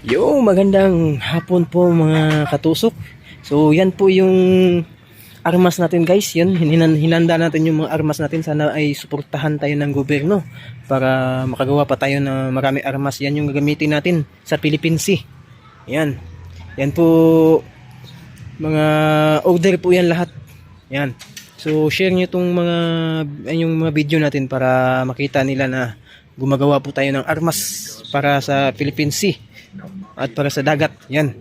Yo, magandang hapon po mga katusok. So, yan po yung armas natin guys. Yan, hinan hinanda natin yung mga armas natin. Sana ay suportahan tayo ng gobyerno para makagawa pa tayo ng marami armas. Yan yung gagamitin natin sa Philippine Sea. Yan. Yan po mga order po yan lahat. Yan. So, share nyo itong mga, yung mga video natin para makita nila na gumagawa po tayo ng armas para sa Philippine Sea at para sa dagat. Yan.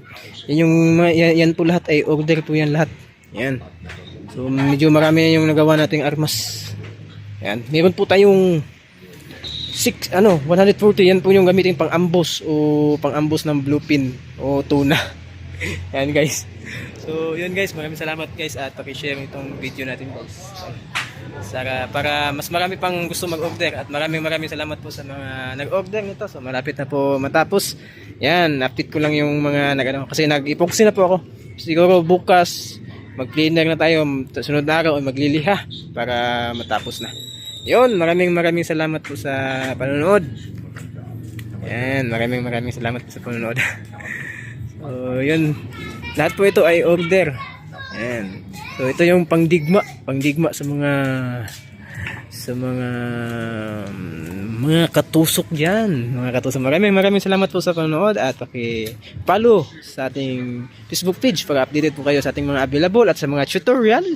Yan yung yan, po lahat ay order po yan lahat. Yan. So medyo marami yung nagawa nating armas. Yan. Meron po tayong 6 ano 140 yan po yung gamitin pang ambos o pang ambos ng bluefin o tuna. yan guys. So yun guys, maraming salamat guys at paki-share itong video natin guys. Sara, para mas marami pang gusto mag-order at maraming maraming salamat po sa mga nag-order nito. So malapit na po matapos. Yan, update ko lang yung mga nag ano, kasi nag-epoxy na po ako. Siguro bukas mag-cleaner na tayo sunod na araw magliliha para matapos na. Yun, maraming maraming salamat po sa panonood. Yan, maraming maraming salamat po sa panonood. so, yun. Lahat po ito ay order. Yan. So ito yung pangdigma, pangdigma sa mga sa mga mm, mga katusok diyan, mga katusok. Maraming maraming salamat po sa panonood at paki-follow sa ating Facebook page para updated po kayo sa ating mga available at sa mga tutorial.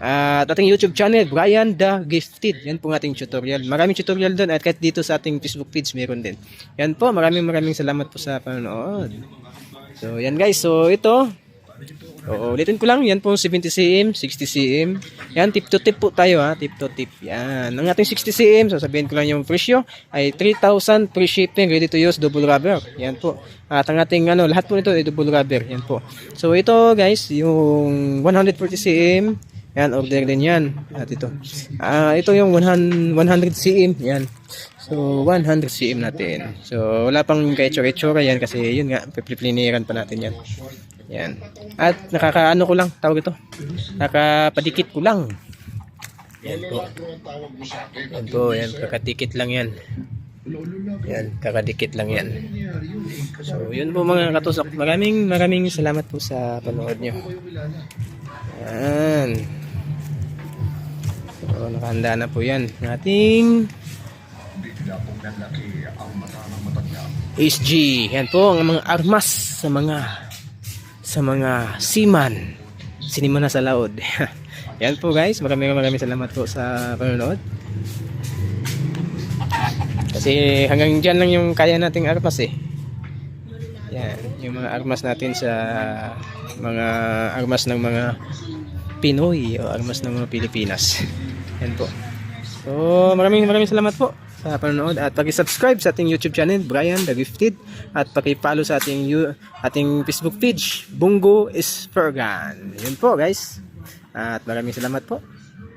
At ating YouTube channel, Brian the Gifted. Yan po ating tutorial. Maraming tutorial doon at kahit dito sa ating Facebook page meron din. Yan po, maraming maraming salamat po sa panonood. So, yan guys. So, ito, Oo, ulitin ko lang, yan po 70 cm, 60 cm. Yan, tip to tip po tayo ha, tip to tip. Yan, ang ating 60 cm, sasabihin ko lang yung presyo, ay 3,000 free shipping, ready to use, double rubber. Yan po. At ang ating, ano, lahat po nito ay double rubber. Yan po. So, ito guys, yung 140 cm, yan, order din yan. At ito. Ah, ito yung 100, 100 cm, yan. So, 100 cm natin. So, wala pang kaitsura-itsura yan kasi yun nga, pipliniran pa natin yan. Yan. At nakakaano ko lang, tawag ito. Nakapadikit ko lang. Yan po. Yan po, yan. Kakadikit lang yan. Yan, kakadikit lang yan. So, yun po mga katusok. Maraming maraming salamat po sa panood nyo. Yan. So, nakahanda na po yan. Ating HG. Yan po ang mga armas sa mga sa mga seaman. Sinima na sa laod. Yan po guys. Maraming maraming salamat po sa panonood. Kasi hanggang dyan lang yung kaya nating armas eh. Yan. Yung mga armas natin sa mga armas ng mga Pinoy o armas ng mga Pilipinas. Yan po. So, maraming maraming salamat po sa panonood at paki-subscribe sa ating YouTube channel Brian the Gifted at paki-follow sa ating ating Facebook page Bungo Espergan. Yun po guys. At maraming salamat po.